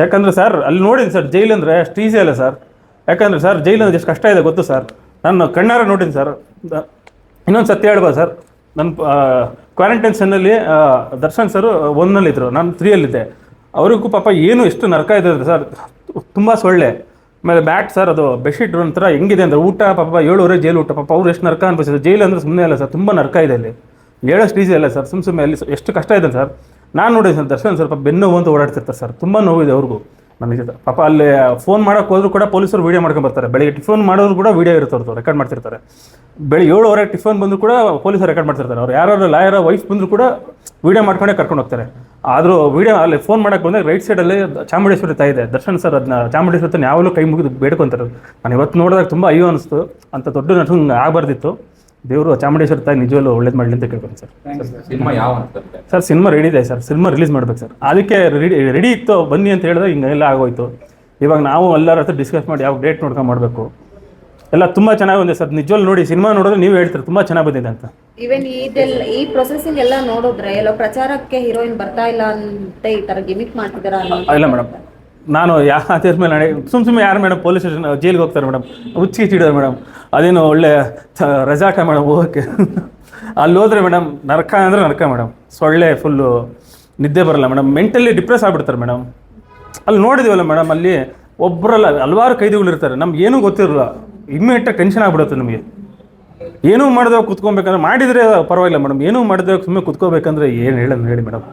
ಯಾಕಂದ್ರೆ ಸರ್ ಅಲ್ಲಿ ನೋಡಿದ್ದೀನಿ ಸರ್ ಜೈಲ್ ಅಂದರೆ ಅಷ್ಟು ಈಸಿ ಅಲ್ಲ ಸರ್ ಯಾಕಂದ್ರೆ ಸರ್ ಜೈಲ್ ಅಂದ್ರೆ ಎಷ್ಟು ಕಷ್ಟ ಇದೆ ಗೊತ್ತು ಸರ್ ನಾನು ಕಣ್ಣಾರ ನೋಡಿದ್ದೀನಿ ಸರ್ ಇನ್ನೊಂದು ಸತ್ಯ ಹೇಳ್ಬೋದು ಸರ್ ನನ್ನ ಕ್ವಾರಂಟೈನ್ ಸೆನ್ನಲ್ಲಿ ದರ್ಶನ್ ಸರ್ ಒನ್ನಲ್ಲಿದ್ದರು ನಾನು ತ್ರೀಯಲ್ಲಿದ್ದೆ ಅವ್ರಿಗೂ ಪಾಪ ಏನು ಎಷ್ಟು ನರಕ ಇದೆ ಸರ್ ತುಂಬ ಸೊಳ್ಳೆ. ಆಮೇಲೆ ಬ್ಯಾಟ್ ಸರ್ ಅದು ಬೆಡ್ಶೀಟ್ ಒಂಥರ ಹೆಂಗಿದೆ ಅಂದರೆ ಊಟ ಪಾಪ ಏಳುವರೆ ಜೈಲು ಊಟ. ಪಾಪ ಅವ್ರು ಎಷ್ಟು ನರಕ ಅನ್ಬಿಸಿದ್ರು ಜೈಲು ಅಂದರೆ ಸುಮ್ಮನೆ ಅಲ್ಲ ಸರ್ ತುಂಬ ನರಕ ಇದೆ ಅಲ್ಲಿ. ಹೇಳೋಷ್ಟು ಈಸಿ ಅಲ್ಲ ಸರ್ ಸುಮ್ಮ ಸುಮ್ಮನೆ ಅಲ್ಲಿ ಎಷ್ಟು ಕಷ್ಟ ಇದೆ ಸರ್ ನಾನು ನೋಡಿ ಸರ್ ದರ್ಶನ್ ಸ್ವಲ್ಪ ಬೆನ್ನು ಅಂತ ಓಡಾಡ್ತಿರ್ತಾರೆ ಸರ್. ತುಂಬ ನೋವಿದೆ ಅವ್ರಿಗೂ. ನನಗೆ. ಪಾಪ ಅಲ್ಲಿ ಫೋನ್ ಮಾಡೋಕೆ ಹೋದ್ರು ಕೂಡ ಪೊಲೀಸರು ವೀಡಿಯೋ ಮಾಡ್ಕೊಂಡು ಬರ್ತಾರೆ. ಬೆಳಿಗ್ಗೆ ಟಿಫನ್ ಮಾಡೋರು ಕೂಡ ವೀಡಿಯೋ ಅವ್ರದ್ದು ರೆಕಾರ್ಡ್ ಮಾಡ್ತಿರ್ತಾರೆ. ಬೆಳಿಗ್ಗೆ ಏಳುವರೆಗೆ ಟಿಫನ್ ಬಂದರೂ ಕೂಡ ಪೊಲೀಸರು ರೆಕಾರ್ಡ್ ಮಾಡ್ತಿರ್ತಾರೆ. ಅವ್ರು ಯಾರು ಲಾಯರ ವೈಫ್ ಬಂದರೂ ಕೂಡ ವೀಡಿಯೋ ಮಾಡ್ಕೊಂಡೇ ಕರ್ಕೊಂಡು ಹೋಗ್ತಾರೆ. ಆದರೂ ವೀಡಿಯೋ ಅಲ್ಲಿ ಫೋನ್ ಮಾಡೋಕೆ ಬಂದಾಗ ರೈಟ್ ಸೈಡಲ್ಲಿ ಚಾಮುಂಡೇಶ್ವರಿ ತಾಯಿ ಇದೆ. ದರ್ಶನ್ ಸರ್ ಅದನ್ನ ಚಾಮುಂಡೇಶ್ವರಿ ತಾಯಿ ಯಾವಾಗಲೂ ಕೈ ಮುಗಿದು ಬೇಡ್ಕೊಂತಾರೆ ನಾನು ಇವತ್ತು ನೋಡಿದಾಗ ತುಂಬ ಅಯ್ಯೋ ಅನಿಸ್ತು. ಅಂತ ದೊಡ್ಡ ನಟ ಆಗಬಾರ್ದಿತ್ತು. ದೇವರು ಚಾಮುಂಡೇಶ್ವರ ತಾಯಿ ನಿಜವಲ್ಲೂ ಒಳ್ಳೇದು ಮಾಡಲಿ ಅಂತ ಕೇಳ್ಕೊಂಡು ಸರ್. ಸಿನಿಮಾ ಯಾವ ಸರ್ ಸಿನಿಮಾ ರೆಡಿ ಇದೆ ಸರ್. ಸಿನಿಮಾ ರಿಲೀಸ್ ಮಾಡ್ಬೇಕು ಸರ್. ಅದಕ್ಕೆ ರೆಡಿ ರೆಡಿ ಇತ್ತು ಬನ್ನಿ ಅಂತ ಹೇಳಿದ್ರೆ ಹಿಂಗೆಲ್ಲ ಆಗೋಯ್ತು. ಇವಾಗ ನಾವು ಎಲ್ಲರ ಹತ್ರ ಡಿಸ್ಕಸ್ ಮಾಡಿ ಯಾವ ಡೇಟ್ ನೋಡ್ಕೊಂಡು ಮಾಡಬೇಕು. ಎಲ್ಲ ತುಂಬ ಚೆನ್ನಾಗಿ ಬಂದಿದೆ ಸರ್. ನಿಜವಲ್ಲಿ ನೋಡಿ ಸಿನಿಮಾ ನೋಡಿದ್ರೆ ನೀವು ಹೇಳ್ತೀರಿ ತುಂಬ ಚೆನ್ನಾಗಿ ಬಂದಿದೆ ಅಂತ. ಈವನ್ ಇದೆಲ್ಲ ಈ ಪ್ರೊಸೆಸಿಂಗ್ ಎಲ್ಲ ನೋಡಿದ್ರೆ ಎಲ್ಲ ಪ್ರಚಾರಕ್ಕೆ ಹೀರೋಯಿನ್ ಬರ್ತಾ ಇಲ್ಲ ಅಂತ ಈ ತರ ಗಿಮಿಕ್ ಮಾಡ್ತಿದಾರ ಆ, ಇಲ್ಲ ಮೇಡಮ್ ನಾನು ಯಾ ಅದ್ರ ಮೇಲೆ ಸುಮ್ಮ ಸುಮ್ಮನೆ ಯಾರು ಮೇಡಮ್ ಪೊಲೀಸ್ ಸ್ಟೇಷನ್ ಜೈಲಿಗೆ ಹೋಗ್ತಾರೆ ಮೇಡಮ್ ಹುಚ್ಚಿ ಚಿಡೋದು ಮೇಡಮ್ ಅದೇನು ಒಳ್ಳೆ ರೆಸಾರ್ಟ ಮೇಡಮ್ ಹೋಗೋಕ್ಕೆ. ಅಲ್ಲಿ ಹೋದ್ರೆ ಮೇಡಮ್ ನರಕ ಅಂದರೆ ನರಕ ಮೇಡಮ್. ಸೊಳ್ಳೆ ಫುಲ್ಲು ನಿದ್ದೆ ಬರಲ್ಲ ಮೇಡಮ್. ಮೆಂಟಲಿ ಡಿಪ್ರೆಸ್ ಆಗಿಬಿಡ್ತಾರೆ ಮೇಡಮ್. ಅಲ್ಲಿ ನೋಡಿದೀವಲ್ಲ ಮೇಡಮ್ ಅಲ್ಲಿ ಒಬ್ಬರಲ್ಲ ಹಲವಾರು ಕೈದಿಗಳು ಇರ್ತಾರೆ. ನಮ್ಗೆ ಏನೂ ಗೊತ್ತಿರಲ್ಲ. ಇಮ್ಮಿಡಿಯೇಟಾಗಿ ಟೆನ್ಷನ್ ಆಗ್ಬಿಡುತ್ತೆ ನಮಗೆ. ಏನೂ ಮಾಡಿದಾಗ ಕುತ್ಕೊಬೇಕಂದ್ರೆ ಮಾಡಿದರೆ ಪರವಾಗಿಲ್ಲ ಮೇಡಮ್. ಏನೂ ಮಾಡಿದಾಗ ಸುಮ್ಮನೆ ಕುತ್ಕೋಬೇಕಂದ್ರೆ ಏನು ಹೇಳೋಣ ಹೇಳಿ ಮೇಡಮ್.